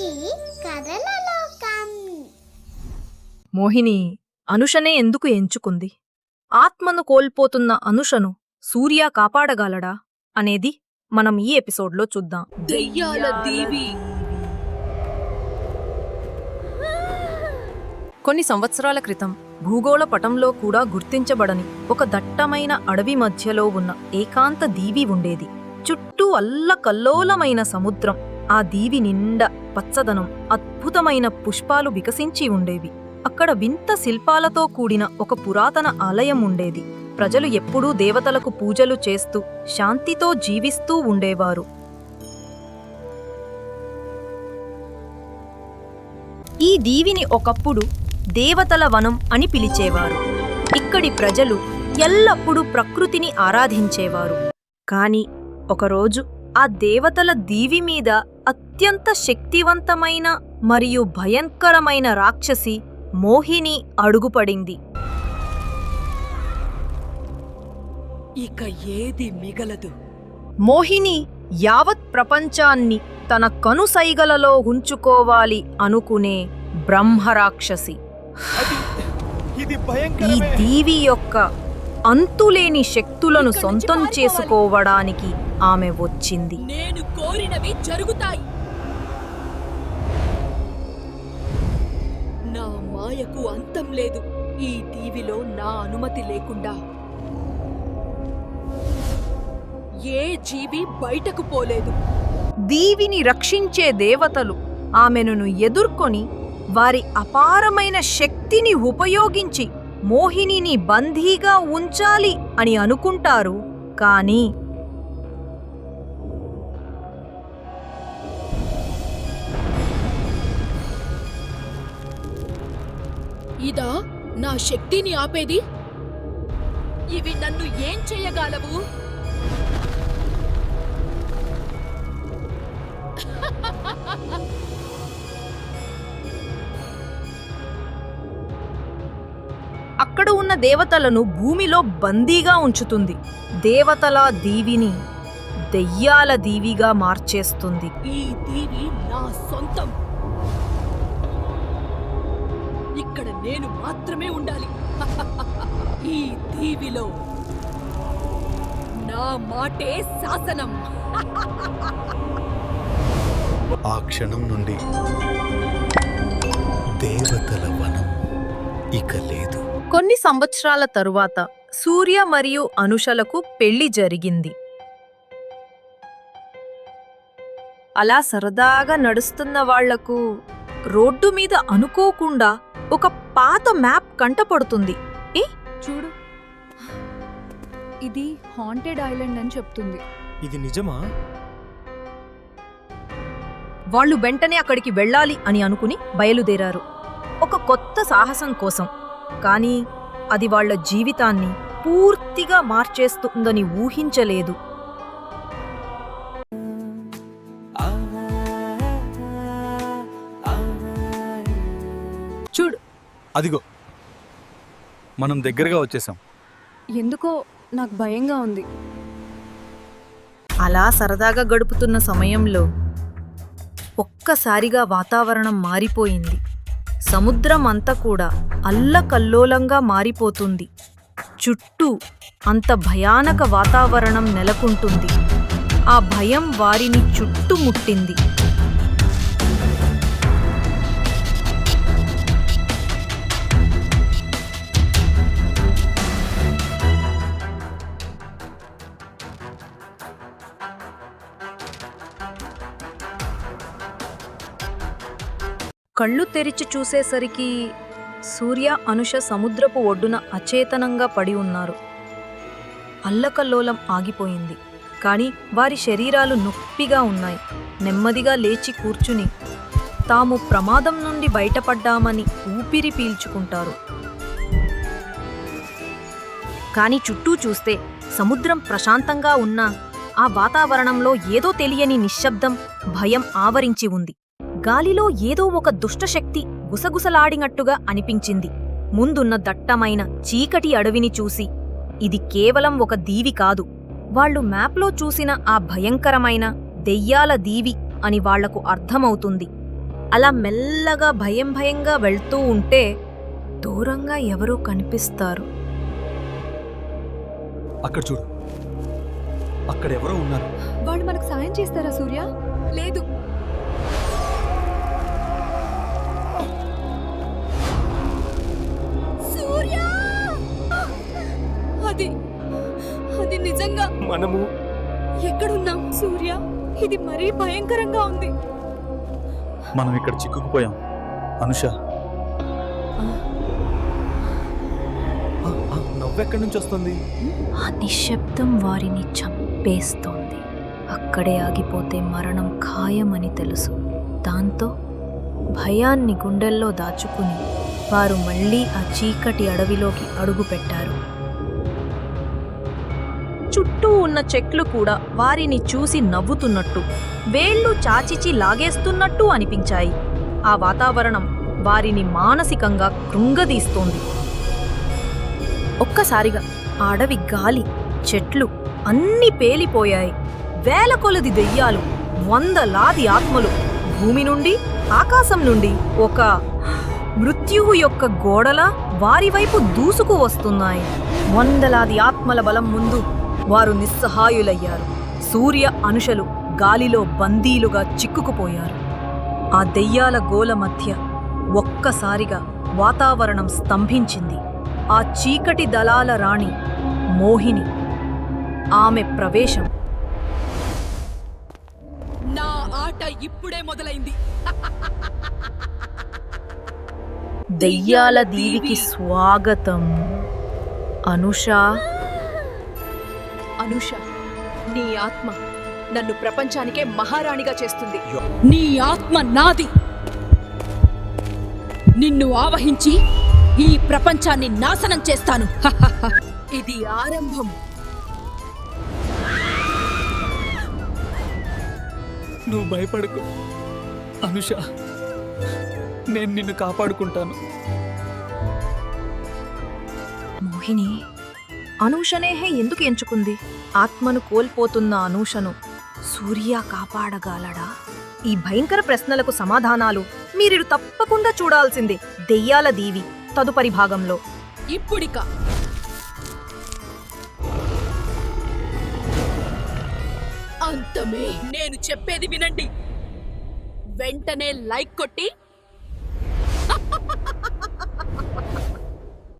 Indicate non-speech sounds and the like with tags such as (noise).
చిట్టి కథల లోకం. మోహిని అనుషనే ఎందుకు ఎంచుకుంది? ఆత్మను కోల్పోతున్న అనుషను సూర్య కాపాడగలడా? అనేది మనం ఈ ఎపిసోడ్లో చూద్దాం. దెయ్యాల దీవి. కొన్ని సంవత్సరాల క్రితం భూగోళ పటంలో కూడా గుర్తించబడని ఒక దట్టమైన అడవి మధ్యలో ఉన్న ఏకాంత దీవి ఉండేది. చుట్టూ అల్లకల్లోలమైన సముద్రం. ఆ దీవి నిండా పచ్చదనం అద్భుతమైన పుష్పాలు వికసించి ఉండేవి. అక్కడ వింత శిల్పాలతో కూడిన ఒక పురాతన ఆలయం ఉండేది. ప్రజలు ఎప్పుడూ దేవతలకు పూజలు చేస్తూ శాంతితో జీవిస్తూ ఉండేవారు. ఈ దీవిని ఒకప్పుడు దేవతల వనం అని పిలిచేవారు. ఇక్కడి ప్రజలు ఎల్లప్పుడూ ప్రకృతిని ఆరాధించేవారు. కాని ఒకరోజు ఆ దేవతల దీవి మీద అత్యంత శక్తివంతమైన మరియు భయంకరమైన రాక్షసి మోహిని అడుగుపడింది. ఇక ఏది మిగలదు. మోహిని యావత్ ప్రపంచాన్ని తన కనుసైగలలో ఉంచుకోవాలి అనుకునే బ్రహ్మరాక్షసి. ఇది ఈ దీవి యొక్క అంతులేని శక్తులను సొంతం చేసుకోవడానికి ఆమె వచ్చింది. నేను కోరినవి జరుగుతాయి. నా మాయకు అంతం లేదు. ఈ దీవిలో నా అనుమతి లేకుండా. ఏ జీవి బయటకు పోలేదు. దీవిని రక్షించే దేవతలు ఆమెను ఎదుర్కొని వారి అపారమైన శక్తిని ఉపయోగించి మోహినిని బందీగా ఉంచాలి అని అనుకుంటారు కానీ ఇదా నా శక్తిని ఆపేది? ఇవి నన్ను ఏం చేయగలవు? అక్కడ ఉన్న దేవతలను భూమిలో బందీగా ఉంచుతుంది. దేవతల దీవిని దెయ్యాల దీవిగా మార్చేస్తుంది. ఈ దీవి నా సొంతం. ఇక్కడ నేను మాత్రమే ఉండాలి. (laughs) ఈ దీవిలో నా మాటే శాసనం. (laughs) ఆ క్షణం నుండి దేవతల వనం ఇక లేదు. కొన్ని సంవత్సరాల తరువాత సూర్య మరియు అనుషలకు పెళ్ళి జరిగింది. అలా సరదాగా నడుస్తున్న వాళ్ళకు రోడ్డు మీద అనుకోకుండా ఒక పాత మ్యాప్ కంటపడుతుంది. చూడు. ఇది హాంటెడ్ ఐలాండ్ అని చెప్తుంది. ఇది నిజమా? వాళ్ళు వెంటనే అక్కడికి వెళ్ళాలి అని అనుకుని బయలుదేరారు. ఒక కొత్త సాహసం కోసం. కానీ అది వాళ్ళ జీవితాన్ని పూర్తిగా మార్చేస్తుందని ఊహించలేదు. చూడు. అదిగో. మనం దగ్గరగా వచ్చేసాం. ఎందుకో నాకు భయంగా ఉంది. అలా సరదాగా గడుపుతున్న సమయంలో ఒక్కసారిగా వాతావరణం మారిపోయింది. సముద్రం అంతా కూడా అల్లకల్లోలంగా మారిపోతుంది. చుట్టూ అంత భయానక వాతావరణం నెలకొంటుంది. ఆ భయం వారిని చుట్టుముట్టింది. కళ్ళు తెరిచి చూసేసరికి సూర్య అనుష సముద్రపు ఒడ్డున అచేతనంగా పడి ఉన్నారు. అల్లకల్లోలం ఆగిపోయింది. కానీ వారి శరీరాలు నొప్పిగా ఉన్నాయి. నెమ్మదిగా లేచి కూర్చుని తాము ప్రమాదం నుండి బయటపడ్డామని ఊపిరి పీల్చుకుంటారు. కాని చుట్టూ చూస్తే సముద్రం ప్రశాంతంగా ఉన్నా ఆ వాతావరణంలో ఏదో తెలియని నిశ్శబ్దం భయం ఆవరించి ఉంది. గాలిలో ఏదో ఒక దుష్టశక్తి గుసగుసలాడినట్టుగా అనిపించింది. ముందున్న దట్టమైన చీకటి అడవిని చూసి ఇది కేవలం ఒక దీవి కాదు. వాళ్ళు మ్యాప్లో చూసిన ఆ భయంకరమైన దెయ్యాల దీవి అని వాళ్ళకు అర్థమవుతుంది. అలా మెల్లగా భయం భయంగా వెళ్తూ ఉంటే దూరంగా ఎవరో కనిపిస్తారు. అక్కడ చూడు. అక్కడ ఎవరో ఉన్నారు. వాళ్ళు మనకు సాయం చేస్తారా సూర్య? లేదు. అది నిజంగా మనము ఎక్కడున్నాం సూర్య? ఇది మరీ భయంకరంగా ఉంది. మనం ఇక్కడ చిక్కుకుపోయాం. అనుష. నవ్వెక్కడి నుంచి వస్తుంది? ఆ నిశ్శబ్దం వారిని చంపేస్తోంది. అక్కడే ఆగిపోతే మరణం ఖాయమని తెలుసు. దాంతో భయాన్ని గుండెల్లో దాచుకుని వారు మళ్ళీ ఆ చీకటి అడవిలోకి అడుగుపెట్టారు. చుట్టూ ఉన్న చెట్లు కూడా వారిని చూసి నవ్వుతున్నట్టు వేళ్ళు చాచిచి లాగేస్తున్నట్టు అనిపించాయి. ఆ వాతావరణం వారిని మానసికంగా కృంగదీస్తోంది. ఒక్కసారిగా అడవి గాలి చెట్లు అన్నీ పేలిపోయాయి. వేల కొలది దెయ్యాలు వందలాది ఆత్మలు భూమి నుండి ఆకాశం నుండి ఒక మృత్యువు యొక్క గోడల వారి వైపు దూసుకు వస్తున్నాయి. వందలాది ఆత్మల బలం ముందు వారు నిస్సహాయులయ్యారు. సూర్య అనుషలు గాలిలో బందీలుగా చిక్కుకుపోయారు. ఆ దెయ్యాల గోల మధ్య ఒక్కసారిగా వాతావరణం స్తంభించింది. ఆ చీకటి దళాల రాణి మోహిని. ఆమె ప్రవేశం. నా ఆట ఇప్పుడే మొదలైంది. దెయ్యాల దీవికి స్వాగతం. అనుష అనుష నీ ఆత్మ నన్ను ప్రపంచానికే మహారాణిగా చేస్తుంది. నీ ఆత్మ నాది. నిన్ను ఆవహించి ఈ ప్రపంచాన్ని నాశనం చేస్తాను. (laughs) ఇది ఆరంభం. నువ్వు భయపడకు. అనుష నేను నిన్ను కాపాడుకుంటాను. మోహిని అనూషనేహే ఎందుకు ఎంచుకుంది? ఆత్మను కోల్పోతున్న అనూషను సూర్య కాపాడగలడా? ఈ భయంకర ప్రశ్నలకు సమాధానాలు మీరు తప్పకుండా చూడాల్సిందే దెయ్యాల దీవి తదుపరి భాగంలో. ఇప్పుడిక. అంతమే. నేను చెప్పేది వినండి. వెంటనే లైక్ కొట్టి